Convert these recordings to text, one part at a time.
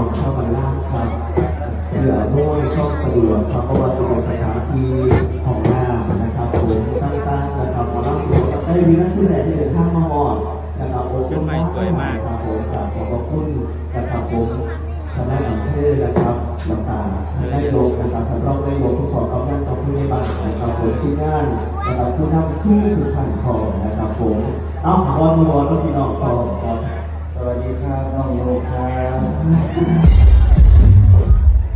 องเข้ามาล่างครับเพื่ออำนวยความสะดวกครับเพราะว่าสถานสถานที่ของหน้านะครับผมต่างๆนะครับของเราสวยได้มีหน้าที่แหละที่เดินทางมาอ่อนนะครับโอ้เชียงใหม่สวยมากครับผมกราบขอบพระคุณนะครับผมคณะอำเภอนะครับต่างๆได้ลงนะครับท่านรองได้ลงทุกขอกำลังกับผู้ในบ้านนะครับผมที่งานนะครับผู้นำที่ทุกท่านขอนะครับผม เอ้าวอนวอนแล้วพี่น้องขอครับ สวัสดีครับน้องโยครับ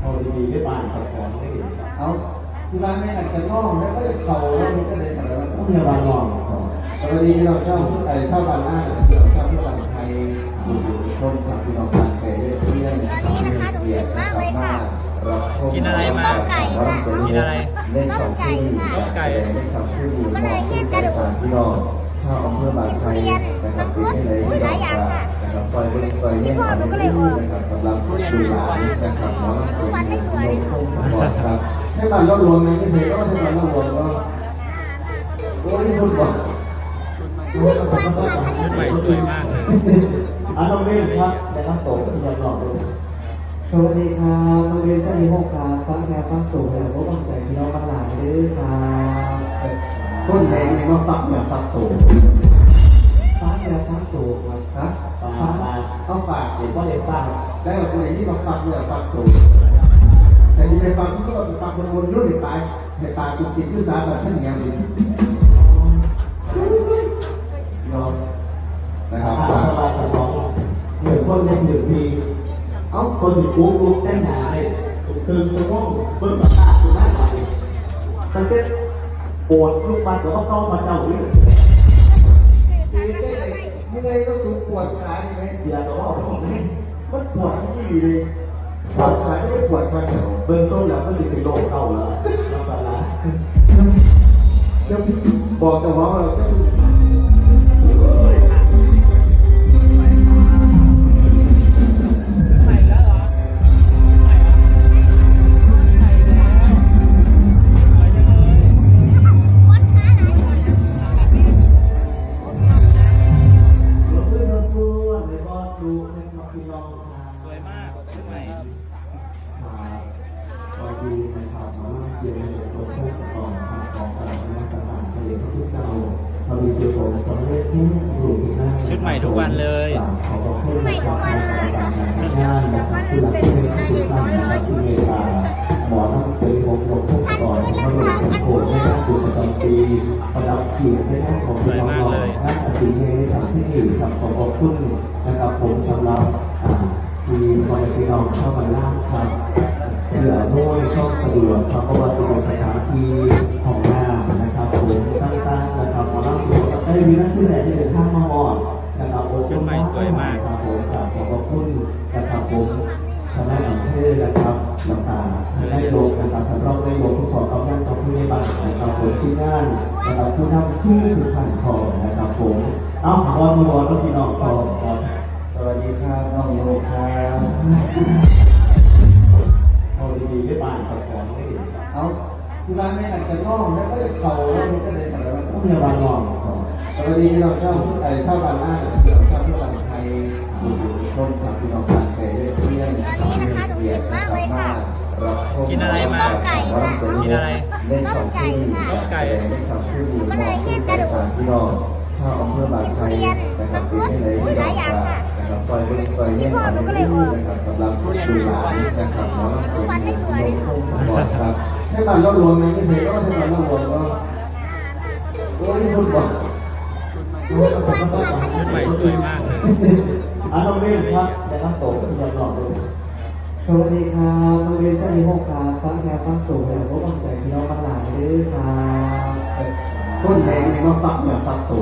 เอาดีได้บ้านกับของไม่ดีเอาที่ร้านนี้อาจจะน้องแล้วก็จะเข่าแล้วมันก็เลยอะไรวะต้องมีบ้านนอนก่อนสวัสดีเราเจ้าไอ้ชาวบ้านล่างเราเจ้าที่บ้านไทยอยู่คนกับพี่น้องต่างแก่เพื่อนตอนนี้นะคะหนูหิวมากเลยค่ะกินอะไรมาต้มไก่ค่ะกินอะไรเล่นสองที่ต้มไก่เล่นสองที่มองเป็นกระดูกพี่น้องข้าวอำเภอบางไทยนะครับปีนี้เลยที่เรา นะครับปล่อยเล่นปล่อยเล่นกันเรื่อยๆนะครับกำลังดูหลานนะครับน้องเป็นนมข้นก่อนครับให้มันรวมๆนะไม่เคยก็ให้มันรวมๆก็โอ้ยพูดบอกชุดใหม่สวยมากเลยอะน้องเล่นครับได้รับโตที่ยังรอดูสวัสดีครับโรงเรียนเจ้าหญิงหกครับฟังแค่ฟังตู่แล้วก็ตั้งใจพี่น้องบ้านหลานด้วยครับต้นแดงนี่มาฝักเนี่ยฝักโต ฟังแล้วฟังตู่ครับฮะปลาปลาต้องฝากเด็กก็เด็กป้าแล้วคนไหนที่มาฝักเนี่ยฝักโตแต่ที่ไปฝักก็ต้องฝักคนวนยุ่งไปให้ปลาตุกติดยุสาแบบท่านเงี้ยดิเนาะนะครับปลาปลาจะร้องหนึ่งคนเล่นหนึ่งทีเอ้าคนที่ปุ๊บปุ๊บได้หาเลยคือจะต้องเพิ่มสัมภาษณ์คือได้ไหมตั้งแต่ปวดลูกปัดแล้วก็เข้ามาเจ้าวิ่งเมื่อยก็ถูกปวดขาใช่ไหมเสียตัวว่าผมนี่มันปวดที่เลยปวดขาไม่ปวดขาเดียวเบื้องต้นแล้วก็จะเป็นโรคเข่าแล้วลักษณะเดี๋ยวบอกเจ้าของเราจะ สียงในตัวผู้สกองทางของกลางนักสถานทะเลพระพุทธเจ้าพอดีเสียผมสำเร็จที่อยู่ที่นั่นชุดใหม่ทุกวันเลยขอบคุณนะครับทางการงานนะครับที่รับที่เป็นทุกท่านนะครับที่เมตตาหมอน้ำเสียงของผมผู้สกองพระบรมสมโภชให้ท่านดูประจำปีประดับเกียรติให้ท่านของพี่น้องท่านอดีตในทางที่นี่ครับขอบคุณนะครับผมสำหรับอ่าทีมคอยพี่น้องเข้ามาล่างครับ เพื่ออำนวยความสะดวกครับเพราะว่าสถานสถานที่ของหน้านะครับผมต่างๆนะครับของเราสวยได้มีหน้าที่แหละที่เดินทางมาออนนะครับโอ้เชียงใหม่สวยมากครับผมกราบขอบคุณนะครับผมคณะอำเภอนะครับต่างๆได้ลงนะครับท่านรองได้ลงทุกขอกำลังกับผู้ในบ้านนะครับผมที่งานนะครับผู้นำที่ทุกท่านขอนะครับผมเอาวอนวอนแล้วพี่น้องขอครับสวัสดีครับน้องโยครับ เอาที่ร้านนี้อาจจะน้องแล้วก็จะเข่าแล้วมันก็เลยอะไรวะต้องมีบ้านนอนก่อนสวัสดีเราเจ้าไอ้ชาบ้านล่างเราเจ้าที่บ้านไทยอยู่คนกับพี่น้องต่างแก่เพื่อนตอนนี้นะคะหนูหิวมากเลยค่ะกินอะไรมาต้มไก่ค่ะกินอะไรเล่นสองที่ต้มไก่เล่นสองที่มองเป็นกระดูกพี่น้องข้าวอำเภอบางไทยนะครับปีนี้เลยที่เรานะครับปล่อยเล่นปล่อยเล่นกันเรื่อยๆนะครับกำลังดูหลานนะครับน้องเป็นนมข้นก่อนครับ ให้มันรวมๆนะไม่เคยก็ให้มันรวมๆก็โอ้ยพูดบอกชุดใหม่สวยมากเลยอะน้องเล่นครับได้รับโตที่ยังรอดูสวัสดีครับโรงเรียนเจ้าหญิงหกครับฟังแค่ฟังตู่แล้วก็ตั้งใจพี่น้องบ้านหลานด้วยครับต้นแดงมาฝักเนี่ยฝักโต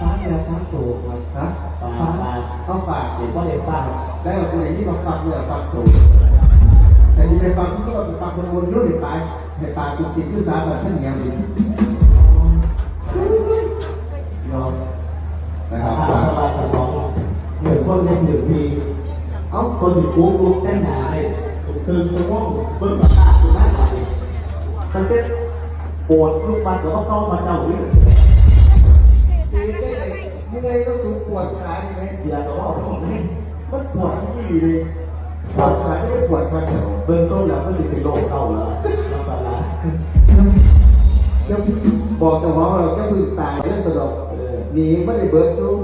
ฟังแล้วฟังตู่ครับฮะปลาปลาต้องฝากเด็กก็เด็กป้าแล้วคนไหนที่มาฝักเนี่ยฝักโตแต่ที่ไปฝักก็ฝัก คนวนยุ่งไปให้ปลาตุกติดยุสาแบบท่านเงี้ยดิเนาะนะครับปลาปลาจะร้องหนึ่งคนเล่นหนึ่งทีเอาคนที่ปุ๊บปุ๊บได้หาเลยคือจะต้องเพิ่มสัมภาษณ์คือได้ไหมตั้งแต่ปวดลูกปัดแล้วก็เข้ามาเจ้าวิ่งเมื่อยก็ถูกปวดขาใช่ไหมเสียตัวว่าผมนี่มันปวดที่เลย ปวดขาไม่ได้ปวดขาเดียวเบื้องต้นแล้วก็จะเป็นโรคเก่าแล้วลักษณะยังบอกแต่ว่าเราแค่พึ่งตายแล้วสะดอกหนีไม่ได้เบิร์ดรู้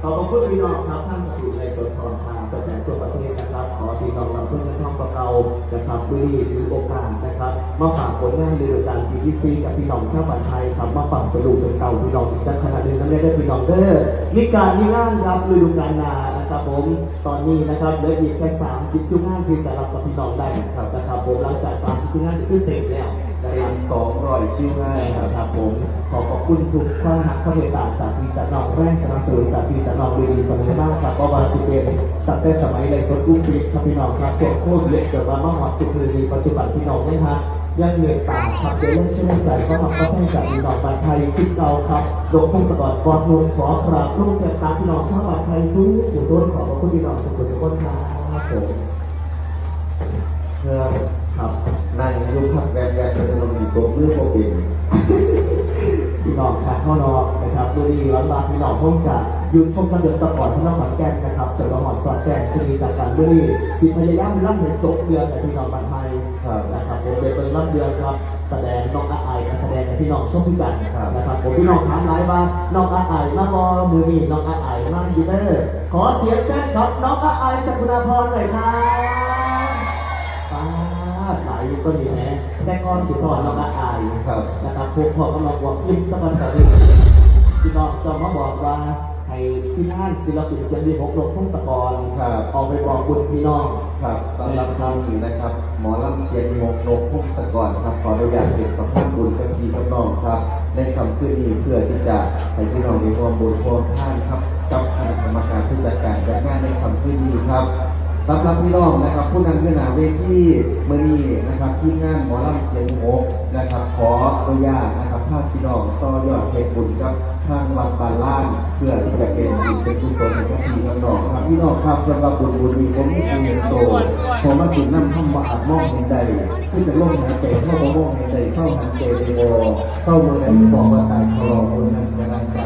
ขอบคุณพี่น้องครับท่านสู่ในส่วนของทางตัวแทนทั่วประเทศนะครับ ขอพี่น้องนำเพื่อน ท่องปรานะครับด้วยถือโอกาสนะครับ มาฝากผลงานเรือการปีทีซีกับพี่น้องชาวบ้านไทยครับมาฝากประดูเป็นเก่าพี่น้องจักขนาดนึงนั่นเองได้พี่น้องเด้อมีการมีงานรับฤดูกาลนานะครับผมตอนนี้นะครับเหลืออีกแค่30ชั่วโมงที่จะรับกับพี่น้องได้นะครับนะครับผมหลังจาก30ชั่วโมงที่ขึ้นเต็มแล้ว เป็นสองร้อยคิวง่ายใช่ครับผม ขอขอบคุณทุกท่านครับเข้าไปตามจากพีจัดน้องแรกสนับสนุนจากพีจัดน้องดีสมัยมากครับประมาณสิบเอ็ดตั้งแต่สมัยในคนรุ่งปีครับพี่น้องครับเจ็ดโคตรเล็กเกิดมาเมื่อหอดจุดเลยปัจจุบันพี่น้องนี่ฮะยังเหนื่อยตามครับเรื่องเชื่อใจก็ทำก็ให้จากพี่น้องบ้านไทยคิดเราครับลงพ่อสะกดกอดนุ่ขอกราบลูกแก่ตาพี่น้องชาวบ้านไทยสู้ผู้ต้นขอบคุณพี่น้องทุกคนทุกคนครับผมเพื่อ ครับนั่งยุบพักแวนแวนเป็นลมอีกตัวเพื่อโปรเป็นพี่น้องขาดข้อนอกนะครับดูดีร้านบาพี่น้องคงจะหยุดชมกันเดือนตะก่อนที่น้องหอนแก้นนะครับจนน้องหอนสอดแก้นคือจากการดูดีสิพยายามรับเห็นจบเดือนแต่พี่น้องบันไทยนะครับผมเป็นเป็นรับเดือนครับ แสดงน้องอาไอการแสดงในพี่น้องชมพิการนะครับผมพี่น้องถามหลายว่าน้องอาไอมาบอมือนี่น้องอาไอมาดีเดอร์ขอเสียงแฟนครับน้องอาไอสกุลาพรหน่อยครับป้า ดหลายก็ดีแฮะแต่ก่อนสิสอนน้องอาไอครับนะครับพวกพ่อกำลังบอกยิ้มสักวันสักวันพี่น้องจะมาบอกว่าให้ที่งานศิลปินเสียงดีหกลงทุ่งสะกรครับออกไปบอกบุญพี่น้องครับสำหรับครั้งนี้นะครับ หมอลำเสียงโมกนกพุ่งตะกอนครับขออนุญาตเก็บสัมภาษณ์บุญกับพี่กับน้องครับในคำคืนนี้เพื่อที่จะให้พี่น้องมีความบุญความท่านครับกับคณะกรรมการผู้จัดการจัดงานในคำคืนนี้ครับ สำหรับพี่น้องนะครับ ผู้นำขึ้นหนาเวทีเมื่อนี้นะครับที่งานหมอลำเสียงโกนะครับ ขออนุญาตนะครับภาพพี่น้องต่อยอดเพลงบุญกับทางวัดบานล่างเพื่อที่จะเป็นบุญเป็นกุศลกับพี่กับน้องครับพี่น้องครับสำหรับบุญบุญนี้ผมมีเพียงโตผมมาถึงน้ำข้ามบาดมองเห็นใดขึ้นจากโลกหายใจเข้าบ่มองเห็นใดเข้าหันใจในโอเข้าเมื่อใดบอกว่าตายคลอคนนั้นกำลังกัน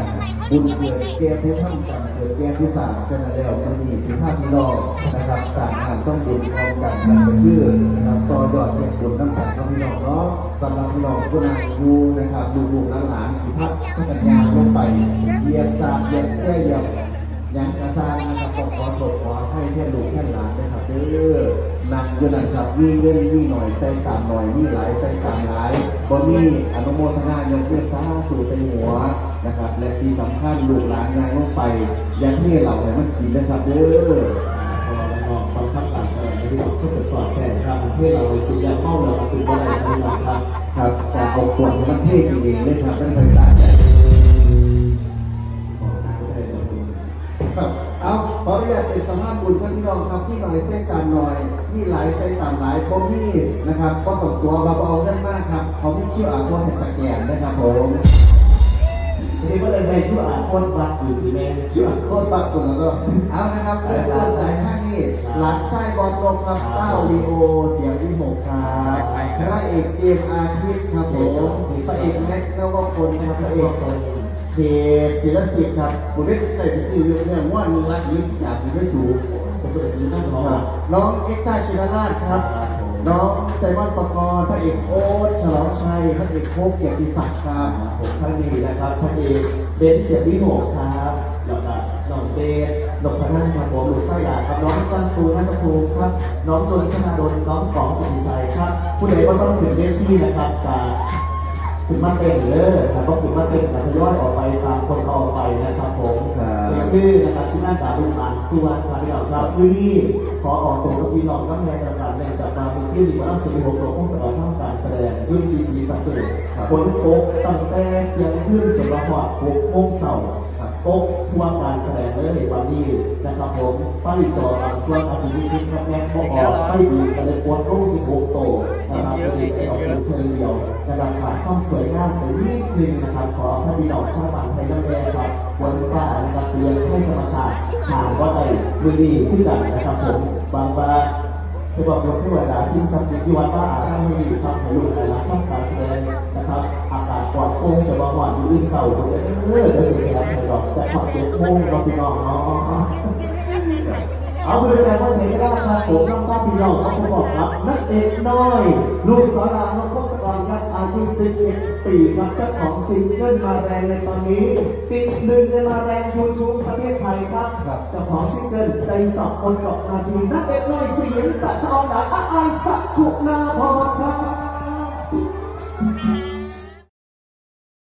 บุญเกิดแก่ผู้ท่านกันเกิดแก่ผู้สามกันแล้วมันมีสิบห้าพี่น้องนะครับต่างงานต้องบุญพร้อมกันนั่นก็คือนะครับต่อยอดเป็นบุญน้ำกันกับพี่น้องเนาะสำหรับพี่น้องผู้นั้นดูนะครับดูลูกหลานๆสิพัฒน์กัญญาลงไปเยียมตามเยียมเสื้อเยียมยังกระซางนะครับต้องขอให้แค่ลูกแค่หลานนะครับเด้อหนักอยู่นะครับวิ่งเล่นวิ่งหน่อยใส่ตามหน่อยวิ่งหลายใส่ตามหลายบ่มีอนุโมทนายกเลิกซาสู่ไปหัวนะครับ และที่สำคัญลูกหลานงานลงไปอยังที่เราให้มันกินนะครับเด้อพอเราลองฟังคำสั่งแสดงที่เราเพื่อสอดแทนครับเพื่อเราไปกินยาเมาเราไปกินอะไรพี่น้องครับครับจะเอาขวดมันเทศเองเลยครับไม่ได้ไปสาใจ ครับเอาขออนุญาตเป็นสภาพบุญท่านพี่น้องครับพี่หน่อยเส้นการหน่อยมีหลายเส้นตามหลายผมมีนะครับก็ตกตัวเบาๆได้มากครับ เขาไม่เชื่ออาโทษให้สแกนนะครับผมทีนี้ก็เลยใส่ชื่ออ่านคนวัดอยู่ที่แม่เชื่อโคตรปักตุนแล้วก็เอานะครับเริ่มต้นสายข้างนี้หลังใต้บอลตรงครับเต้าลีโอเสียงที่หกครับพระเอกเจมส์อาทิตย์ครับผมพระเอกแม็กซ์นวพลครับพระเอก เขตศิลปินครับผมได้ใส่ไปซื้อเรื่องว่ามีรักยิ้มอยากมีไม่สูงผมก็เลยซื้อนั่งรอน้องเอ็กซ์ต้าชินาราชครับ น้องไซมอนปกรณ์พระเอกโอ๊ตฉลองชัยพระเอกโคกเกียรติศักดิ์ครับผมท่านดีนะครับท่านดีเบนเสียงที่หกครับแล้วก็น้องเบนนกพนันครับผมหรือไส้ดาครับน้องกันตูนัทภูมิครับ น้องโดนชนาดลน้องกองสุชัยครับ ผู้ใดก็ต้องถึงเวทีนะครับจาก ถึงมาเป็นเลยแต่ก็ถึงมาเป็นแต่ทยอยออกไปตามคนเขาออกไปนะครับผมครับคือนะครับที่นั่นการดูอ่านส่วนครับพี่น้องครับคือนี่ขอออกตัวกับพี่น้องก็ในประการในจัดมาเป็นที่ดีว่าสี่หกโลกของสถานทำการแสดงด้วยทีสีสักเกต ฝนตกตั้งแต่เที่ยงคืนจนมาหอดหกโมงเช้าครับต๊ะทั่วการแสดงเลยวันนี้นะครับผมป้ายจอส่วนอาชีพที่ครับแม่พอออกป้ายดีกันเลยปวดรูปสิบหกโตนะครับวันนี้ออกเป็นเพลงเดียวนะครับขาดความสวยงามไปนิดนึงนะครับขอพระพี่น้องชาวบ้านไทยน้ำแดงครับวันฟ้านะครับเรียนให้ธรรมชาติหาว่าไอ้มือดีขึ้นกันนะครับผมบางบ้า คือบอกยกเทวดาสิ่งศักดิ์สิทธิ์ที่วัดว่าอาถ้าไม่ดีครับให้ลูกหลานทำการแสดงนะครับอากาศปลอดโปร่งจะบางวันอยู่อื่นเศร้าเลยเออเสียวสิครับให้ดอกจะขอเจ็บโมงก็พี่น้องเนาะ เอาไปเลยว่าเสียงได้ครับผมน้องป้าพี่น้องเขาบอกครับนักเอกน้อย ลูกสอนราน้องพงศกรครับอายุ11ปีครับเจ้าของซิงเกิลมาแรงในตอนนี้ติดหนึ่งในมาแรงยูทูบประเทศไทยครับเจ้าของซิงเกิลใจสอบคนเกาะนาทีนักเอกน้อยเสียงตะสะออนดาอาไอสักขุนาพอครับ